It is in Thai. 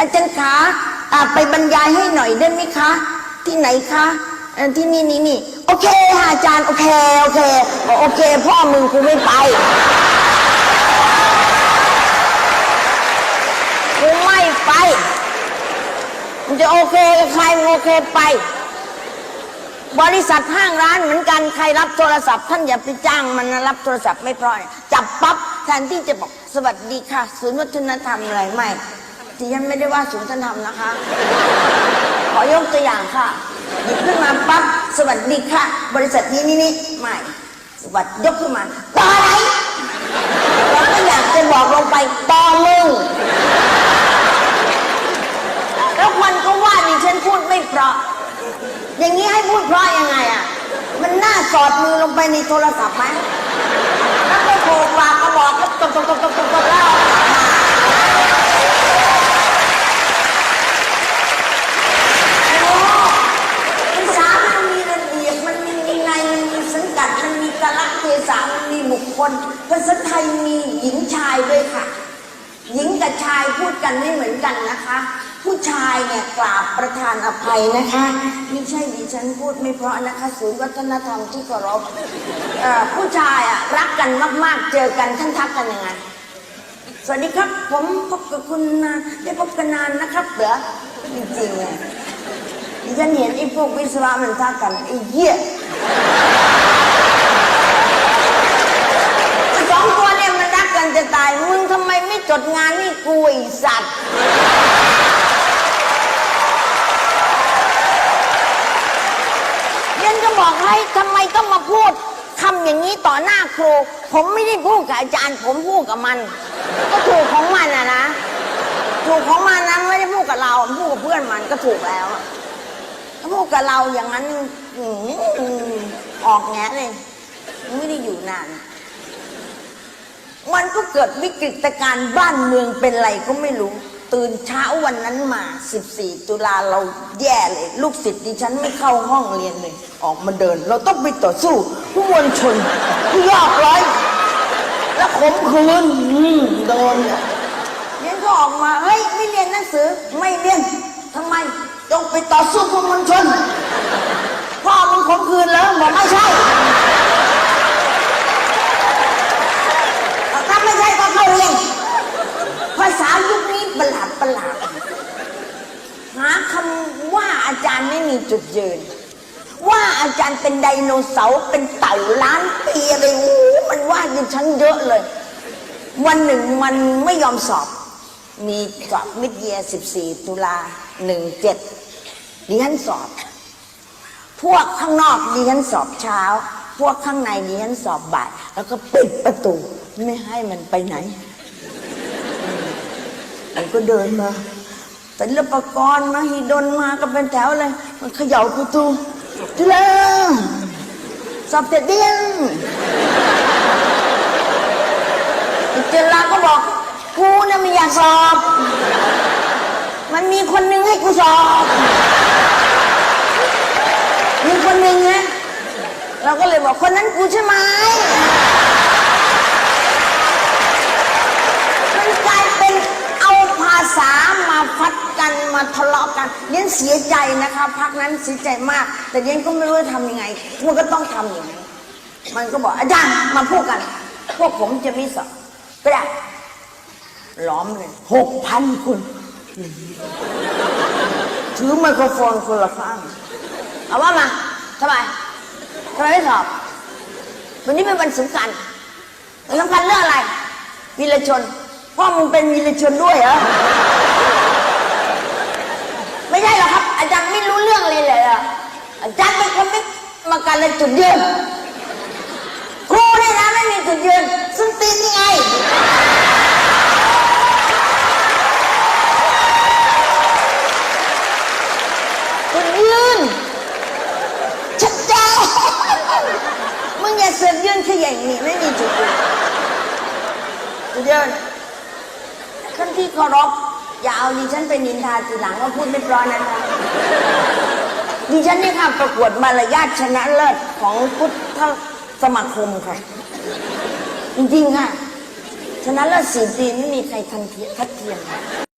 อาจารย์คะไปบรรยายให้หน่อยได้ไหมคะ ที่ไหนคะที่นี่นี่นี่โอเคค่ะอาจารย์โอเคโอเคโอเค พ่อมึงกูไม่ไปกูไม่ไปมึงจะโอเคกับใครมึงโอเคไป บริษัทห้างร้านเหมือนกันใครรับโทรศัพท์ ท่านอย่าไปจ้างมันนะรับโทรศัพท์ไม่พราะจับปั๊บแทนที่จะบอกสวัสดีค่ะ ศูนย์วัฒนธรรมอะไรไม่ ที่ฉันไม่ได้ว่าศูนย์วันธรรมนะคะ ขอยกตัวอย่างค่ะ หยิบขึ้นมาปั๊บสวัสดีค่ะ บริษัทนี้นี่นี่ไม่สวัสดียกขึ้นมาต่อไหนเราก็อยากจะบอกลงไปต่อมึงแล้วมันก็ว่าดิฉันพูดไม่เพราะ อย่างนี้ให้พูดเพราะยังไงอะ มันน่าสอดมือลงไปในโทรศัพท์ไหมแล้วก็โผล่ปากกระบอกก็ตบตบตบตบตบตบแล้วเอามาโอ้ภาษามันมีระเบียบ มันมีวินัยมันมีสังกัด มันมีกาลเทศะ มันภาษาไทยมีหญิงชายด้วยค่ะ หญิงกับชายพูดกันไม่เหมือนกันนะคะ ผู้ชายเนี่ยกราบประทานอภัยนะคะไม่ใช่ดิฉันพูดไม่เพราะนะคะศูนย์วัฒนธรรมที่เคารพเอ่อผู้ชายอะรักกันมากๆ เจอกันท่านทักกันยังไงสวัสดีครับ ผมพบกับคุณนะได้พบกันนานนะครับเหรอจริงๆอะดิฉันเห็นไอ้พวกวิศวะมันทักกันไอ้เหี้ย สองตัวเนี่ยมันรักกันจะตาย มึงทำไมไม่จ ดงานนี่กูไอสัตว์เรียนก็บอกให้ทำไมต้องมาพูดคำอย่างนี้ต่อหน้าครู ผมไม่ได้พูดกับอาจารย์ ผมพูดกับมัน ก็ถูกของมันอะนะ ถูกของมันนะไม่ได้พูดกับเรา พูดกับเพื่อนมันก็ถูกแล้วอะถ้าพูดกับเราอย่างนั้นอืมออกแงะเลย ไม่ได้อยู่นาน มันก็เกิดวิกฤตการณ์บ้านเมืองเป็นไรก็ไม่รู้ ตื่นเช้าวันนั้นมา 14 ตุลาเราแย่เลย ลูกศิษย์ดิฉันไม่เข้าห้องเรียนเลย ออกมาเดิน เราต้องไปต่อสู้ผู้มวลชนผู้ยากไร้และขมขืนโดนเรียนก็ออกมา เฮ้ย ไม่เรียนหนังสือ ไม่เรียนทำไมต้องไปต่อสู้ผู้มวลชนพ่อมึงขมขืนแล้วบอกไม่ใช่ ถ้าไม่ใช่ก็เข้าเรียนภาษายุคนี้ประหลาดประหลาดหาคำว่าอาจารย์ไมีจุดยืน ว่าอาจารย์เป็นไดโนเสาร์เป็นเต่าล้านปีอะไรโอ้มันว่าดิฉันเยอะเลย วันหนึ่งมันไม่ยอมสอบ มีสอบมิดเยีย14 ตุลา17ดิฉันสอบ พวกข้างนอกดิฉันสอบเช้า พวกข้างในดิฉันสอบบ่ายแล้วก็ปิดประตู ไม่ให้มันไปไหน มันก็เดินมา แต่ละปกรมาฮิดนมาก็เป็นแถวเลย มันเขย่าประตูจุฬาสอบเสร็จเดียังจุฬาก็บอกกูเนี่ยไม่อยากสอบ มันมีคนหนึงให้กูสอบ มีคนหนึ่งนะเราก็เลยบอกคนนั้นกูใช่ไหมมันกลายเป็นเอาภาษามาพัดกัน มาทะเลาะกันเลี้ยนเสียใจนะคะพักนั้นเสียใจมาก แต่เลี้ยนก็ไม่รู้จะทำยังไง มันก็ต้องทำอย่างนั้มันก็บอกอาจารย์มาพูดกัน พวกผมจะมีสอบก็ได้ล้อมเลยหกพันคนถือไมโครโฟนคนละข้างเอาว่ามาทำไมทำไมไม่สอบ วันนี้เป็นวันสำคัญวันสำคัญเรื่องอะไรวีรชนพ่อมึงเป็นวีรชนด้วยเหรอ ไม่ใช่หร อาจารย์ไม่รู้เรื่องเลยเลยอะอาจารย์เป็นคนไม่มาการเลยจุดยืนครูเนี่ยนะไม่มีจุดยืนซึ่งตีนยังไงจุดยืนชัดเจนมึงอย่าเสือกยื่นขย่งนี่ไม่มีจุดยืนจุดยืนท่านที่เคารพ อย่าเอาดิฉันไปนินทาทีหลังว่าพูดไม่เพราะนะคะดิฉันนี่ค่ะประกวดมารยาทชนะเลิศของพุทธสมาคมค่ะ จริงๆค่ะ ชนะเลิศสี่ปีไม่มีใครทันเทียทัดเทียม